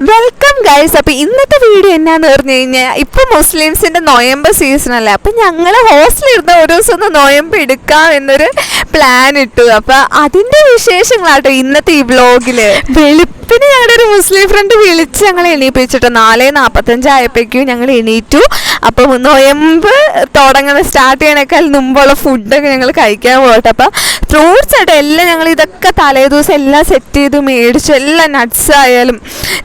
Welcome guys അപ്പൊ ഇന്നത്തെ video എന്നാന്ന് പറഞ്ഞു കഴിഞ്ഞാൽ ഇപ്പൊ മുസ്ലിംസിന്റെ നോയമ്പ് സീസൺ അല്ലേ? അപ്പൊ ഞങ്ങൾ ഹോസ്റ്റലിൽ ഇരുന്ന് ഒരു ദിവസം ഒന്ന് നോയമ്പ് എടുക്കാം എന്നൊരു പ്ലാൻ ഇട്ടു. അപ്പൊ അതിന്റെ വിശേഷങ്ങളാട്ടോ ഇന്നത്തെ ഈ വ്ലോഗിൽ വെളുപ്പിന് ഞങ്ങളുടെ ഒരു മുസ്ലിം ഫ്രണ്ട് വിളിച്ച് ഞങ്ങൾ എണീപ്പിച്ചിട്ട് നാല് നാപ്പത്തഞ്ചായപ്പോഴേക്കും ഞങ്ങൾ എണീറ്റു. അപ്പൊ നൊയമ്പ് തുടങ്ങുന്ന സ്റ്റാർട്ട് ചെയ്യണേക്കാൾ മുമ്പുള്ള ഫുഡൊക്കെ ഞങ്ങൾ കഴിക്കാൻ പോകട്ടെ. അപ്പൊ ഫ്രൂട്ട്സ് ആയിട്ട് എല്ലാം ഞങ്ങൾ ഇതൊക്കെ തലേ ദിവസം എല്ലാം സെറ്റ് ചെയ്ത് മേടിച്ചു. എല്ലാം നട്ട്സ് ആയാലും.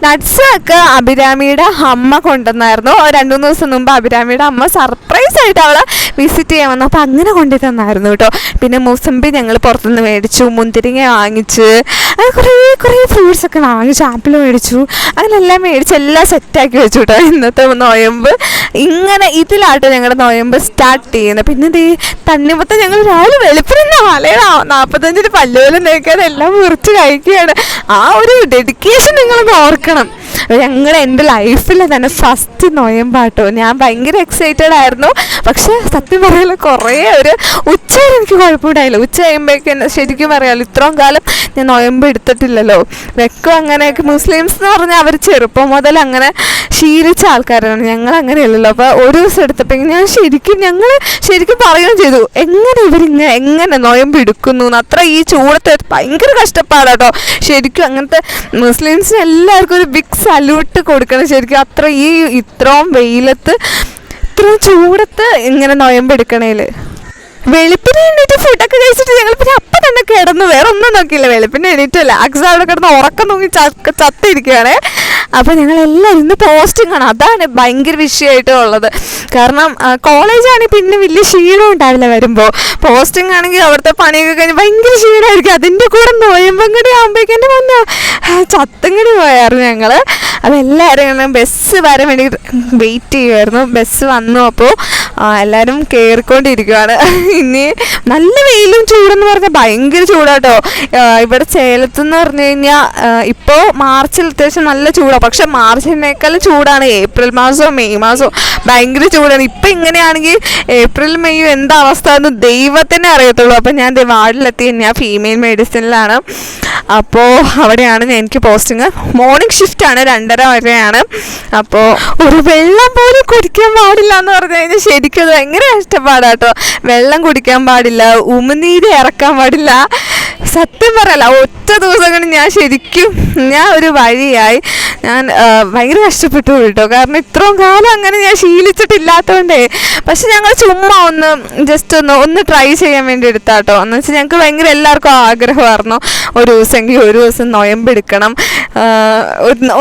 നട്ട്സ് ഒക്കെ അഭിരാമിയുടെ അമ്മ കൊണ്ടുവന്നായിരുന്നു. രണ്ടു മൂന്ന് ദിവസം മുമ്പ് അഭിരാമിയുടെ അമ്മ സർപ്രൈസ് ആയിട്ട് അവളെ വിസിറ്റ് ചെയ്യാൻ വന്നു. അപ്പോൾ അങ്ങനെ കൊണ്ടു തന്നായിരുന്നു കേട്ടോ. പിന്നെ മൂസമ്പി ഞങ്ങൾ പുറത്തുനിന്ന് മേടിച്ചു മുന്തിരിങ്ങ വാങ്ങിച്ച്. അങ്ങനെ കുറേ കുറേ ഫ്രൂട്ട്സ് ഒക്കെ വാങ്ങിച്ചു ആപ്പിൾ മേടിച്ചു. അതിലെല്ലാം മേടിച്ച് എല്ലാം സെറ്റാക്കി വെച്ചു കേട്ടോ ഇന്നത്തെ നോയമ്പ്. ഇങ്ങനെ ഇതിലാട്ടോ ഞങ്ങളുടെ നോയമ്പ് സ്റ്റാർട്ട് ചെയ്യുന്നത് പിന്നെ ദേ തണ്ണിമത്തം ഞങ്ങൾ രാവിലെ വെളുപ്പിന് മലയാളം നാൽപ്പത്തഞ്ചിന് പല്ലുപോലും നേക്കാതെ എല്ലാം മുറിച്ച് കഴിക്കുകയാണ് ആ ഒരു ഡെഡിക്കേഷൻ നിങ്ങളൊന്ന് ഓർക്കണം. ഞങ്ങൾ എന്റെ ലൈഫിൽ തന്നെ ഫസ്റ്റ് നോയമ്പാട്ടോ. ഞാൻ ഭയങ്കര എക്സൈറ്റഡ് ആയിരുന്നു. പക്ഷേ സത്യം പറയാലോ കുറേ ഒരു ഉച്ച എനിക്ക് കുഴപ്പമുണ്ടായില്ല. ഉച്ച കഴിയുമ്പോഴേക്കും ശരിക്കും പറയാലോ ഇത്രയും കാലം ഞാൻ നോയമ്പ് എടുത്തിട്ടില്ലല്ലോ. വെക്കും അങ്ങനെയൊക്കെ. മുസ്ലിംസ് എന്ന് പറഞ്ഞാൽ അവർ ചെറുപ്പം മുതൽ അങ്ങനെ ശീലിച്ച ആൾക്കാരാണ്. ഞങ്ങൾ അങ്ങനെയല്ലല്ലോ. അപ്പോൾ ഒരു ദിവസം എടുത്തപ്പോൾ ഞാൻ ശരിക്കും ഞങ്ങൾ ശരിക്കും പറയുകയും ചെയ്തു. എങ്ങനെ ഇവരിങ്ങനെ എങ്ങനെ നോയമ്പ് എടുക്കുന്നു? അത്ര ഈ ചൂടത്തെ ഭയങ്കര കഷ്ടപ്പാടാട്ടോ. ശരിക്കും അങ്ങനത്തെ മുസ്ലിംസിന് എല്ലാവർക്കും ഒരു ബിഗ് സല്യൂട്ട് കൊടുക്കണം. ശരിക്കും അത്ര ഈ ഇത്രയും വെയിലത്ത് ഇത്രയും ചൂടത്ത് ഇങ്ങനെ നോയമ്പ് എടുക്കണേൽ. വെളുപ്പിന് എണീറ്റ് ഫുഡൊക്കെ കഴിച്ചിട്ട് ഞങ്ങൾ പിന്നെ അപ്പം തന്നെ കിടന്നു വേറെ ഒന്നും നോക്കിയില്ല. വെളുപ്പിന് എണീറ്റല്ല. അക്സ അവിടെ കിടന്ന് ഉറക്കം നോക്കി ചത്തിരിക്കുകയാണ് അപ്പോൾ ഞങ്ങൾ എല്ലാവരും ഇന്ന് പോസ്റ്റിംഗ് ആണ്. അതാണ് ഭയങ്കര വിഷയമായിട്ട് ഉള്ളത്. കാരണം കോളേജാണെങ്കിൽ പിന്നെ വലിയ ക്ഷീണം ഉണ്ടാവില്ല വരുമ്പോൾ പോസ്റ്റിംഗ് ആണെങ്കിൽ അവിടുത്തെ പണിയൊക്കെ കഴിഞ്ഞ് ഭയങ്കര ക്ഷീണമായിരിക്കും. അതിന്റെ കൂടെ നോയമ്പം കൂടി ആകുമ്പോഴേക്കും എന്റെ മുന്നേ ചത്തും പോയായിരുന്നു ഞങ്ങൾ അപ്പോൾ എല്ലാവരും ബസ് വരാൻ വേണ്ടി വെയിറ്റ് ചെയ്യുമായിരുന്നു ബസ് വന്നു അപ്പോൾ എല്ലാവരും കയറിക്കൊണ്ടിരിക്കുകയാണ് ഇനി നല്ല വെയിലും ചൂടെന്ന് പറഞ്ഞാൽ ഭയങ്കര ചൂടാട്ടോ. ഇവിടെ ചേലത്തെന്ന് പറഞ്ഞു കഴിഞ്ഞാൽ ഇപ്പോൾ മാർച്ചിൽ അത്യാവശ്യം നല്ല ചൂടാണ് പക്ഷെ മാർച്ചിനേക്കാളും ചൂടാണ് ഏപ്രിൽ മാസവും മെയ് മാസവും. ഭയങ്കര ചൂടാണ്. ഇപ്പം ഇങ്ങനെയാണെങ്കിൽ ഏപ്രിൽ മെയ് എന്താ അവസ്ഥ എന്ന് ദൈവത്തിനെ അറിയത്തുള്ളൂ. അപ്പം ഞാൻ വാർഡിലെത്തി. ഞാൻ ഫീമെയിൽ മെഡിസിനിലാണ് അപ്പോൾ അവിടെയാണ് എനിക്ക് പോസ്റ്റിങ് മോർണിംഗ് ഷിഫ്റ്റാണ് രണ്ടര വരെയാണ്. അപ്പോൾ ഒരു വെള്ളം പോലും കുടിക്കാൻ പാടില്ല എന്ന് പറഞ്ഞു കഴിഞ്ഞാൽ ശരിക്കും അത് ഭയങ്കര കഷ്ടപ്പാടാട്ടോ വെള്ളം കുടിക്കാൻ പാടില്ല ഉമിനീര് ഇറക്കാൻ പാടില്ല. സത്യം പറയല്ല ഒറ്റ ദിവസം കൊണ്ട് ഞാൻ ശരിക്കും ഞാൻ ഒരു വഴിയായി. ഞാൻ ഭയങ്കര കഷ്ടപ്പെട്ടു കേട്ടോ കാരണം ഇത്രയും കാലം അങ്ങനെ ഞാൻ ശീലിച്ചിട്ടില്ലാത്തതുകൊണ്ടേ പക്ഷെ ഞങ്ങൾ ചുമ്മാ ഒന്ന് ജസ്റ്റ് ഒന്ന് ഒന്ന് ട്രൈ ചെയ്യാൻ വേണ്ടി എടുത്താട്ടോ എന്ന് വെച്ചാൽ ഞങ്ങൾക്ക് ഭയങ്കര എല്ലാവർക്കും ആഗ്രഹമായിരുന്നു. ഒരു ദിവസമെങ്കിൽ ഒരു ദിവസം നൊയമ്പെടുക്കണം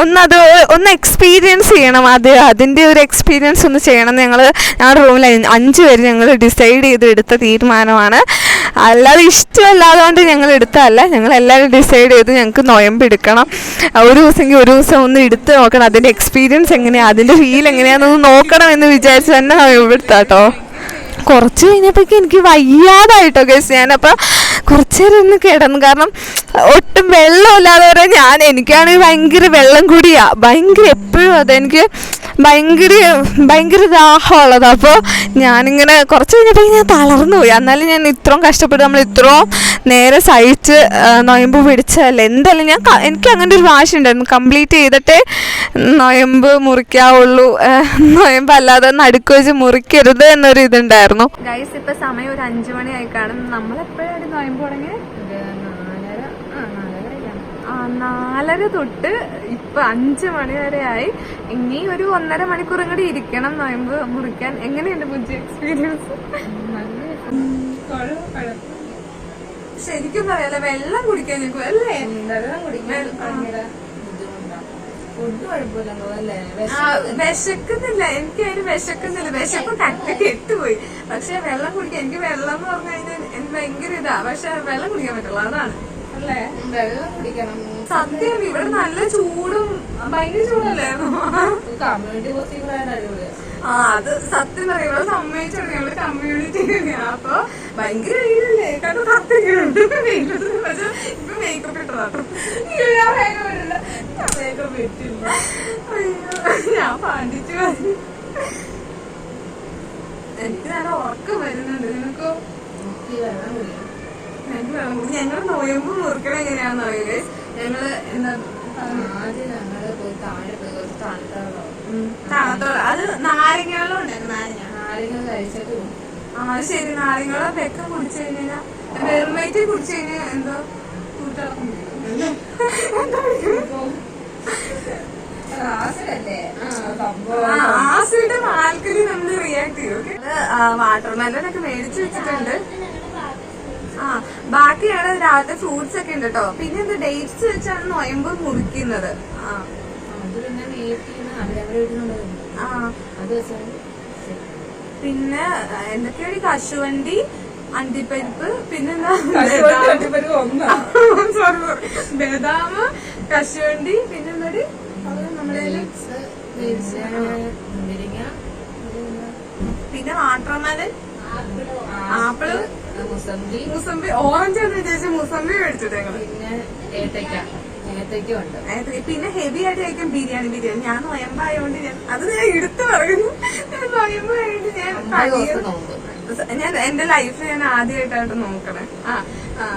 ഒന്നത് ഒന്ന് എക്സ്പീരിയൻസ് ചെയ്യണം. അത് അതിന്റെ ഒരു എക്സ്പീരിയൻസ് ഒന്ന് ചെയ്യണം. ഞങ്ങൾ ഞങ്ങളുടെ റൂമിൽ അഞ്ച് പേര് ഞങ്ങൾ ഡിസൈഡ് ചെയ്ത് എടുത്ത തീരുമാനമാണ്. അല്ലാതെ ഇഷ്ടമല്ലാതുകൊണ്ട് ഞങ്ങൾ എടുത്തതല്ല. ഞങ്ങൾ എല്ലാവരും ഡിസൈഡ് ചെയ്ത് ഞങ്ങൾക്ക് നൊയമ്പെടുക്കണം ഒരു ദിവസമെങ്കിൽ ഒരു ദിവസം ഒന്ന് എടുത്ത് നോക്കണം. അതിന്റെ എക്സ്പീരിയൻസ് എങ്ങനെയാണ് അതിന്റെ ഫീൽ എങ്ങനെയാണെന്ന് നോക്കണം എന്ന് വിചാരിച്ച് തന്നെ നൊയമ്പെടുത്താട്ടോ കുറച്ച് കഴിഞ്ഞപ്പോഴേക്കും എനിക്ക് വയ്യാതായിട്ടോ കേസ് ഞാനപ്പോൾ കുറച്ച് നേരം ഒന്ന് കിടന്നു. കാരണം ഒട്ടും വെള്ളമില്ലാതെ വരെ ഞാൻ എനിക്കാണെങ്കിൽ ഭയങ്കര വെള്ളം കൂടിയാ. ഭയങ്കര എപ്പോഴും അത് എനിക്ക് ഭയങ്കര ഭയങ്കര ദാഹമുള്ളത്. അപ്പോൾ ഞാനിങ്ങനെ കുറച്ച് കഴിഞ്ഞപ്പോൾ ഞാൻ തളർന്നു പോയി. എന്നാലും ഞാൻ ഇത്രയും കഷ്ടപ്പെട്ട് നമ്മൾ ഇത്രയും നേരെ സഹിച്ച് നോയമ്പ് പിടിച്ചതല്ലേ. എന്തായാലും ഞാൻ എനിക്ക് അങ്ങനെ ഒരു വാശി ഉണ്ടായിരുന്നു. കംപ്ലീറ്റ് ചെയ്തിട്ടേ നൊയമ്പ് മുറിക്കാവുള്ളൂ. നൊയമ്പ് അല്ലാതെ നടുക്ക് വെച്ച് മുറിക്കരുത് എന്നൊരു ഇതുണ്ടായിരുന്നു ഗൈസ് ഇപ്പൊ സമയം ഒരു അഞ്ചു മണിയായി കാണും നമ്മൾ എപ്പോഴാണ് തുടങ്ങി? നാലര തൊട്ട് ഇപ്പൊ അഞ്ചു മണി വരെ ആയി. ഇനി ഒരു ഒന്നര മണിക്കൂറും കൂടി ഇരിക്കണം നോയമ്പ് മുറിക്കാൻ. എങ്ങനെയുണ്ട് ബുജി എക്സ്പീരിയൻസ് ശരിക്കും പറയാലോ വെള്ളം കുടിക്കാൻ നിൽക്കും അല്ലേ? വെള്ളം കുടിക്കാൻ വിശക്കുന്നില്ല. എനിക്ക് അതിന് വിശക്കുന്നില്ല. വിശപ്പ് കട്ട കെട്ടുപോയി. പക്ഷെ വെള്ളം കുടിക്കാൻ എനിക്ക് വെള്ളം എന്ന് പറഞ്ഞു കഴിഞ്ഞാൽ ഭയങ്കര ഇതാ. പക്ഷെ വെള്ളം കുടിക്കാൻ പറ്റുള്ളൂ. അതാണ്. അല്ലേ? വെള്ളം കുടിക്കണം. സത്യം ഇവിടെ നല്ല ചൂടും ഭയങ്കര ചൂടല്ലേ? കമ്മ്യൂണിറ്റി അടിപൊളിയാണ് ആ അത് സത്യം പറയാം. ഇവിടെ സമ്മതിച്ചോളൂ ഞങ്ങളുടെ കമ്മ്യൂണിറ്റി അപ്പൊ ഭയങ്കര വെയിലല്ലേ കാരണം കത്തിക്കുന്നുണ്ട് വെയിലുണ്ട് പക്ഷെ ഇപ്പൊ മേക്കപ്പ് ഇട്ടതാട്ടോ മേക്കപ്പ് ഇട്ടില്ല. അയ്യോ ഞാൻ പാണ്ടിച്ചു. എനിക്ക് നല്ല ഉറക്കം വരുന്നുണ്ട്. നിനക്കോ? ഞങ്ങൾ നോയമ്പ് മുറിക്കണം എങ്ങനെയാണെന്ന് അറിയില്ലേ ഞങ്ങൾ എന്താ ആദ്യം ഞങ്ങൾ പോയി താഴെ പോയി അത് നാരങ്ങളും നാരങ്ങ. ആ ശരി നാരങ്ങളോ വെക്കം കുടിച്ചു കഴിഞ്ഞാൽ വെറുമേറ്റ് കുടിച്ചു കഴിഞ്ഞാൽ എന്തോ കൂട്ടം വരും. ആസിഡല്ലേ? ആ, ആ, സംഭവം. ആസിഡും ആൽക്കലി നമ്മൾ റിയാക്ട് ചെയ്യും വാട്ടർ മെലൺ ഒക്കെ മേടിച്ചു വെച്ചിട്ടുണ്ട്. ആ ബാക്കിയാണ് രാവിലത്തെ ഫ്രൂട്ട്സ് ഒക്കെ ഉണ്ട് കേട്ടോ പിന്നെ എന്താ ഡേറ്റ്സ് വെച്ചാണ് നൊയമ്പ് മുറിക്കുന്നത്. ആ. പിന്നെ എന്തൊക്കെയാണ്? കശുവണ്ടി അണ്ടിപ്പരിപ്പ് പിന്നെന്താ ഒന്നാ? സോറി ബദാം കശുവണ്ടി പിന്നെന്താടി പിന്നെ വാട്ടർമെലൻ ആപ്പിൾ മുസംബി മുസംബി ഓറഞ്ച് എന്ന് വിചാരിച്ച മുസംബി മേടിച്ചിട്ട് ഞങ്ങൾ. പിന്നെ ഏത്തയ്ക്ക. പിന്നെ ഹെവി ആയിട്ട് കഴിക്കാൻ ബിരിയാണി ബിരിയാണി. ഞാൻ നോയമ്പായോണ്ട് ഞാൻ അത് ഞാൻ എടുത്തു പറയുന്നു ഞാൻ നോയമ്പായോണ്ട് ഞാൻ ഞാൻ എന്റെ ലൈഫിൽ ഞാൻ ആദ്യമായിട്ടായിട്ട് നോക്കണേ. ആ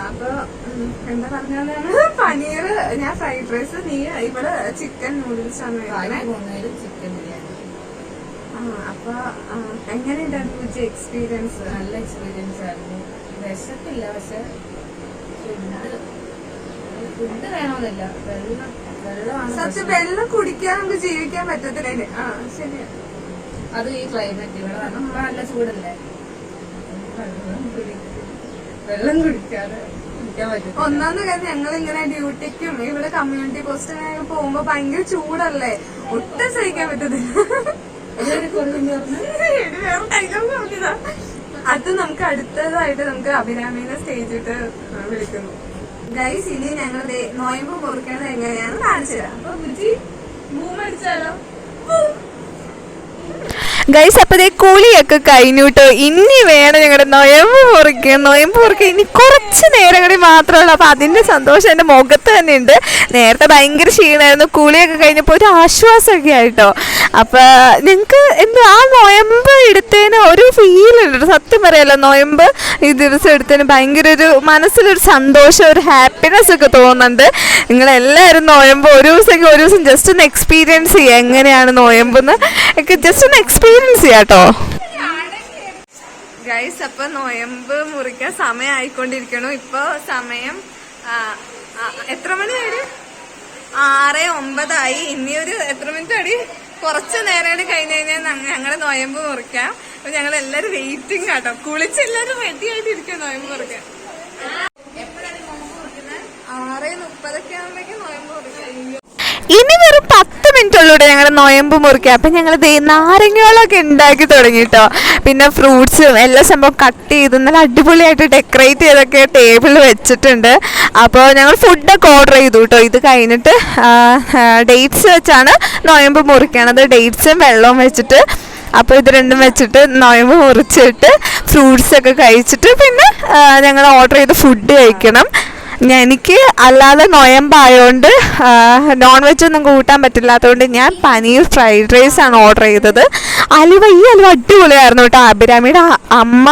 അപ്പൊ എന്താ പറഞ്ഞാണ് പനീർ ഞാൻ ഫ്രൈഡ് റൈസ് നീ ഇവിടെ ചിക്കൻ നൂഡിൽസ് ആണ് ചിക്കൻ ബിരിയാണി. ആ അപ്പൊ എങ്ങനെ പൂജ എക്സ്പീരിയൻസ് നല്ല എക്സ്പീരിയൻസ് ആയിരുന്നു. വിശപ്പില്ല പക്ഷെ ഫുഡ് ഫുഡ് വേണമെന്നില്ല. വെള്ളം സത്യം വെള്ളം കുടിക്കാൻ നമുക്ക് ജീവിക്കാൻ പറ്റത്തില്ല ആ ശരിയാ. അത് ഈ ക്ലൈമറ്റ് ഇവിടെ നല്ല- ചൂടല്ലേ? വെള്ളം കുടിക്കാതെ കുടിക്കാൻ പറ്റും ഒന്നാന്ന് കാര്യം ഞങ്ങൾ ഇങ്ങനെ ഡ്യൂട്ടിക്കും ഇവിടെ കമ്മ്യൂണിറ്റി പോസ്റ്റിനൊക്കെ പോകുമ്പോ ഭയങ്കര ചൂടല്ലേ? ഒട്ടും സഹിക്കാൻ പറ്റത്തില്ല. അത് നമുക്ക് അടുത്തതായിട്ട് നമുക്ക് അഭിരാമിനെ സ്റ്റേജിട്ട് വിളിക്കുന്നു. ഗൈസ് ഇനി ഞങ്ങൾ നോയമ്പ് മുറിക്കണത് എങ്ങനെയാണെന്ന് കാണിച്ചു തരാം. അപ്പൊ ബുജി അടിച്ചാലോ ഗൈസ് അപ്പതേ കുളിയൊക്കെ കഴിഞ്ഞിട്ട് ഇനി വേണം ഞങ്ങളുടെ നൊയമ്പ് മുറിക്കുക നൊയമ്പ് മുറിക്കുക ഇനി കുറച്ച് നേരം കൂടി മാത്രമേ ഉള്ളൂ അപ്പൊ അതിന്റെ സന്തോഷം എന്റെ മുഖത്ത് തന്നെ ഉണ്ട് നേരത്തെ ഭയങ്കര ക്ഷീണമായിരുന്നു കുളിയൊക്കെ കഴിഞ്ഞപ്പോൾ ഒരു ആശ്വാസമൊക്കെ ആയിട്ടോ. അപ്പൊ നിങ്ങൾക്ക് എന്താ ആ നൊയമ്പ് എടുത്തതിന് ഒരു ഫീൽ ഉണ്ട് സത്യം പറയാലോ നൊയമ്പ് ഈ ദിവസം എടുത്തതിന് ഭയങ്കര ഒരു മനസ്സിലൊരു സന്തോഷം ഒരു ഹാപ്പിനെസ് ഒക്കെ തോന്നുന്നുണ്ട്. നിങ്ങളെല്ലാവരും നോയമ്പ് ഒരു ദിവസം ഒരു ദിവസം ജസ്റ്റ് ഒന്ന് എക്സ്പീരിയൻസ് ചെയ്യുക. എങ്ങനെയാണ് നോയമ്പെന്ന് ജസ്റ്റ് ഒന്ന് എക്സ്പീരിയൻസ് ചെയ്യാട്ടോ ഗൈസ് അപ്പൊ നോയമ്പ് മുറിക്കാൻ സമയം ആയിക്കൊണ്ടിരിക്കണു ഇപ്പൊ സമയം എത്ര മണിയായി ആറ് ഒമ്പതായി. ഇനി ഒരു എത്ര മിനിറ്റ് അടി കുറച്ച് നേരം കൂടി കഴിഞ്ഞ് കഴിഞ്ഞാൽ ഞങ്ങൾ നോയമ്പ് മുറിക്കാം. അപ്പൊ ഞങ്ങൾ എല്ലാരും വെയിറ്റിംഗ് ആട്ടോ കുളിച്ച് എല്ലാരും റെഡി ആയിട്ട് ഇരിക്കും നോയമ്പ് മുറിക്കാൻ ആറ് മുപ്പതൊക്കെ ആകുമ്പോഴേക്കും നോയമ്പ് മുറിക്കാം. ഇനി വെറും പത്ത് മിനിറ്റ് ഉള്ളൂടെ ഞങ്ങളുടെ നോയമ്പ് മുറിക്കുക അപ്പം ഞങ്ങൾ നാരങ്ങകളൊക്കെ ഉണ്ടാക്കി തുടങ്ങി കേട്ടോ പിന്നെ ഫ്രൂട്ട്സും എല്ലാ സംഭവം കട്ട് ചെയ്ത് നല്ല അടിപൊളിയായിട്ട് ഡെക്കറേറ്റ് ചെയ്തൊക്കെ ടേബിളിൽ വെച്ചിട്ടുണ്ട്. അപ്പോൾ ഞങ്ങൾ ഫുഡൊക്കെ ഓർഡർ ചെയ്തു കേട്ടോ ഇത് കഴിഞ്ഞിട്ട് ഡേറ്റ്സ് വെച്ചാണ് നോയമ്പ് മുറിക്കണത്. ഡേറ്റ്സും വെള്ളവും വെച്ചിട്ട് അപ്പോൾ ഇത് രണ്ടും വെച്ചിട്ട് നോയമ്പ് മുറിച്ചിട്ട് ഫ്രൂട്ട്സ് ഒക്കെ കഴിച്ചിട്ട് പിന്നെ ഞങ്ങൾ ഓർഡർ ചെയ്ത് ഫുഡ് കഴിക്കണം. ഞാൻ എനിക്ക് അല്ലാതെ നോയമ്പായതുകൊണ്ട് നോൺ വെജ് ഒന്നും കൂട്ടാൻ പറ്റില്ലാത്തതുകൊണ്ട് ഞാൻ പനീർ ഫ്രൈഡ് റൈസ് ആണ് ഓർഡർ ചെയ്തത്. അലുവ ഈ അലുവ അടിപൊളിയായിരുന്നു കേട്ടോ. അഭിരാമിയുടെ അമ്മ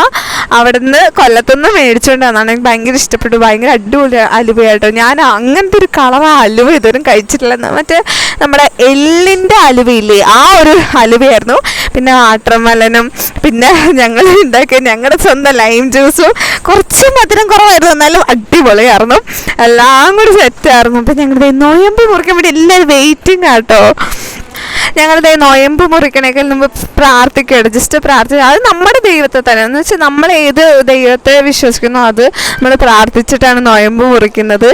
അവിടുന്ന് കൊല്ലത്തുനിന്ന് മേടിച്ചുകൊണ്ട് വന്നാണ് എനിക്ക് ഭയങ്കര ഇഷ്ടപ്പെട്ടു. ഭയങ്കര അടിപൊളി അലുവയാട്ടോ. ഞാൻ അങ്ങനത്തെ ഒരു കളർ അലുവ ഇതുവരും കഴിച്ചിട്ടില്ല മറ്റേ നമ്മുടെ എല്ലിന്റെ അലുവയില്ലേ ആ ഒരു അലുവയായിരുന്നു. പിന്നെ വാട്ടർമെലനും പിന്നെ ഞങ്ങൾ ഉണ്ടാക്കിയ ഞങ്ങളുടെ സ്വന്തം ലൈം ജ്യൂസും കുറച്ച് മധുരം കുറവായിരുന്നു. എന്നാലും അടിപൊളിയായിരുന്നു. എല്ലാം കൂടി സെറ്റായിരുന്നു അപ്പം ഞങ്ങളുടെ നോയമ്പ് മുറിക്കാൻ വേണ്ടി എല്ലാവരും വെയിറ്റിംഗ് ആട്ടോ ഞങ്ങളുടെ നോയമ്പ് മുറിക്കണേക്കാൾ മുമ്പ് പ്രാർത്ഥിക്കുകയാണ്. ജസ്റ്റ് പ്രാർത്ഥിക്കുക അത് നമ്മുടെ ദൈവത്തെ തന്നെ. എന്ന് വെച്ചാൽ നമ്മൾ ഏത് ദൈവത്തെ വിശ്വസിക്കുന്നു അത് നമ്മൾ പ്രാർത്ഥിച്ചിട്ടാണ് നോയമ്പ് മുറിക്കുന്നത്.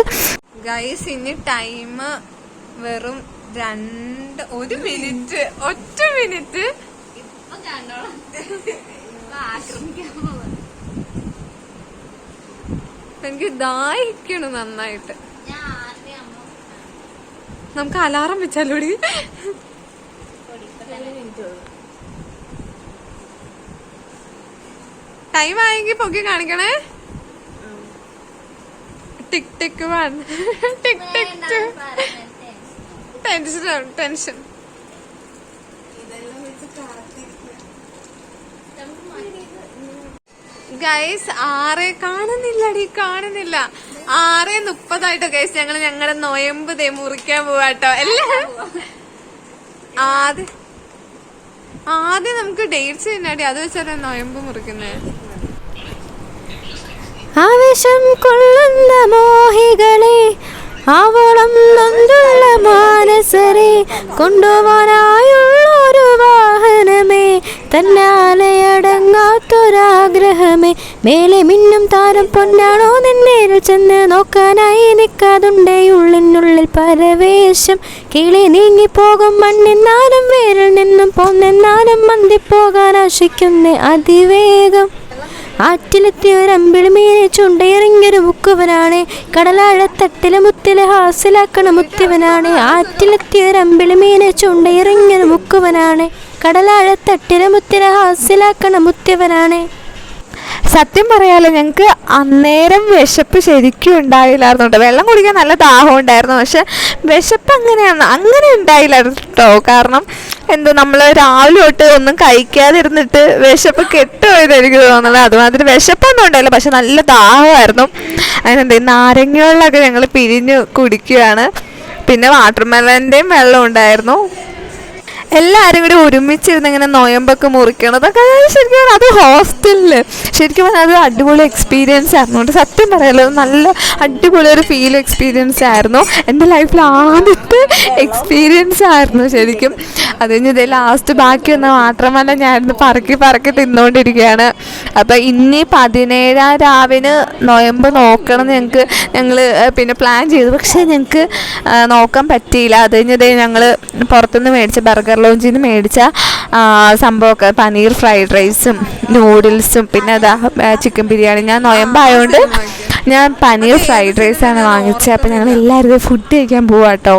ഗൈസ് ഇനി ടൈം വെറും രണ്ട് ഒരു മിനിറ്റ് ഒറ്റ മിനിറ്റ് എനിക്ക് ദാഹിക്കണു നന്നായിട്ട്. നമുക്ക് അലാറം വെച്ചാലോടി ടൈം ആയെങ്കിൽ പൊക്കി കാണിക്കണേ. Tick tick one tick tick two tension tension guys ആറ് കാണുന്നില്ലടി കാണുന്നില്ല. ആറ് മുപ്പതായിട്ടോ ഗൈസ് ഞങ്ങൾ ഞങ്ങളുടെ നൊയമ്പ് ദേ മുറിക്കാൻ പോവാട്ടോ. എല്ലാ ആദ്യം ആദ്യം നമുക്ക് ഡേറ്റ്സ് തന്നെയാടി അത് വെച്ചാൽ നോയമ്പ് മുറിക്കുന്നേ. ആവേശം കൊള്ളുന്ന മോഹികളെ ആവോളം നൊന്തുള്ള മാനസരെ കൊണ്ടുപോകാനായുള്ളൊരു അടങ്ങാത്തൊരാഗ്രഹമേ മേലെ മിന്നും താരം പൊന്നാണോ? നിന്നേരിൽ ചെന്ന് നോക്കാനായി നിൽക്കാതുണ്ടേ ഉള്ളിനുള്ളിൽ പരവേശം. കിളി നീങ്ങിപ്പോകും മണ്ണെന്നാലും വേരിൽ നിന്നും പോന്നെന്നാലും മന്തിപ്പോകാൻ ആശിക്കുന്ന അതിവേഗം. ആറ്റിലെത്തിയ ഒരമ്പിളി മീനെ ചുണ്ടയിറങ്ങിയൊരു മുക്കുവനാണ്. കടലാഴത്തട്ടിലെ മുത്തിലെ ഹാസിലാക്കണ മുത്തിവനാണ്. ആറ്റിലെത്തിയ ഒരമ്പിളി മീനെ ചുണ്ടയിറങ്ങിയൊരു മുക്കുവനാണ്. കടലാഴത്തട്ടിലെ മുത്തിലെ ഹാസിലാക്കണ മുത്തിവനാണ്. സത്യം പറയാലോ ഞങ്ങൾക്ക് അന്നേരം വിശപ്പ് ശരിക്കും ഉണ്ടായില്ലായിരുന്നു കേട്ടോ വെള്ളം കുടിക്കാൻ നല്ല ദാഹം ഉണ്ടായിരുന്നു. പക്ഷെ വിശപ്പ് അങ്ങനെയാണ് അങ്ങനെ ഉണ്ടായില്ലായിരുന്നു കേട്ടോ കാരണം എന്തോ നമ്മൾ രാവിലെ തൊട്ട് ഒന്നും കഴിക്കാതിരുന്നിട്ട് വിശപ്പ് കെട്ടുപോയത് എനിക്ക് തോന്നുന്നത്. അതുമാതിരി വിശപ്പൊന്നും ഉണ്ടായില്ല. പക്ഷെ നല്ല ദാഹമായിരുന്നു. അതിനെന്ത് നാരങ്ങ വെള്ളമൊക്കെ ഞങ്ങൾ പിരിഞ്ഞ് കുടിക്കുകയാണ് പിന്നെ വാട്ടർമെലന്റെയും വെള്ളം ഉണ്ടായിരുന്നു. എല്ലാവരും കൂടി ഒരുമിച്ചിരുന്ന് ഇങ്ങനെ നോയമ്പൊക്കെ മുറിക്കണതൊക്കെ ശരിക്കും പറഞ്ഞാൽ അത് ഹോസ്റ്റലിൽ ശരിക്കും പറഞ്ഞാൽ അത് അടിപൊളി എക്സ്പീരിയൻസ് ആയിരുന്നു. സത്യം പറയാലോ നല്ല അടിപൊളി ഒരു ഫീൽ എക്സ്പീരിയൻസ് ആയിരുന്നു. എന്റെ ലൈഫിൽ ആദ്യത്തെ എക്സ്പീരിയൻസ് ആയിരുന്നു ശരിക്കും. അത് കഴിഞ്ഞ് ഇതേ ലാസ്റ്റ് ബാക്കി വന്ന മാത്രമല്ല ഞാനിന്ന് പറക്കി പറക്കി തിന്നുകൊണ്ടിരിക്കുകയാണ് അപ്പോൾ ഇനി പതിനേഴാം രാവിന് നോയമ്പ് നോക്കണം ഞങ്ങൾക്ക് ഞങ്ങൾ പിന്നെ പ്ലാൻ ചെയ്തു. പക്ഷേ ഞങ്ങൾക്ക് നോക്കാൻ പറ്റിയില്ല. അത് കഴിഞ്ഞതേ ഞങ്ങൾ പുറത്തുനിന്ന് മേടിച്ച ബർഗർ ലോഞ്ചിൽ നിന്ന് മേടിച്ച സംഭവമൊക്കെ. പനീർ ഫ്രൈഡ് റൈസും നൂഡിൽസും. പിന്നെ അതാ ചിക്കൻ ബിരിയാണി. ഞാൻ നോയമ്പായതുകൊണ്ട് ഞാൻ പനീർ ഫ്രൈഡ് റൈസാണ് വാങ്ങിച്ചത് അപ്പോൾ ഞങ്ങൾ എല്ലാവരും ഫുഡ് കഴിക്കാൻ പോവാ കേട്ടോ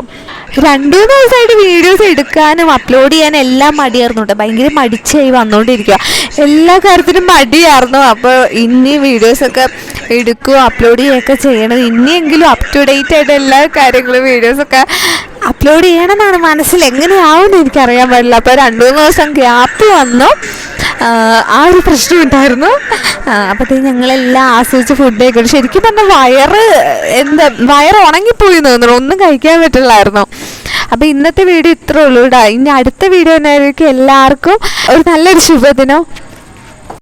രണ്ടു മൂന്ന് ദിവസമായിട്ട് വീഡിയോസ് എടുക്കാനും അപ്ലോഡ് ചെയ്യാനും എല്ലാം മടിയായിരുന്നു കേട്ടോ ഭയങ്കര മടിച്ചായി വന്നുകൊണ്ടിരിക്കുക എല്ലാ കാര്യത്തിനും മടിയായിരുന്നു. അപ്പോൾ ഇനി വീഡിയോസൊക്കെ എടുക്കുകയോ അപ്ലോഡ് ചെയ്യുകയൊക്കെ ചെയ്യണത് ഇനിയെങ്കിലും അപ് ടു ഡേറ്റ് ആയിട്ട് എല്ലാ കാര്യങ്ങളും വീഡിയോസൊക്കെ അപ്ലോഡ് ചെയ്യണമെന്നാണ് മനസ്സിൽ എങ്ങനെയാവുമെന്ന് എനിക്കറിയാൻ പാടില്ല. അപ്പോൾ രണ്ടു മൂന്ന് ദിവസം ഗ്യാപ്പ് വന്നു. ആ, ഒരു പ്രശ്നം ഉണ്ടായിരുന്നു. അപ്പോഴത്തേക്ക് ഞങ്ങളെല്ലാം ആസ്വദിച്ച് ഫുഡ് കൊണ്ട് ശരിക്കും പറഞ്ഞാൽ വയറ് എന്താ വയറ് ഉണങ്ങിപ്പോയി തോന്നുന്നു. ഒന്നും കഴിക്കാൻ പറ്റില്ലായിരുന്നു. അപ്പോൾ ഇന്നത്തെ വീഡിയോ ഇത്രേ ഉള്ളൂ കേട്ടോ. ഇനി അടുത്ത വീഡിയോ എന്നായിരിക്കും എല്ലാവർക്കും ഒരു നല്ലൊരു ശുഭദിനം.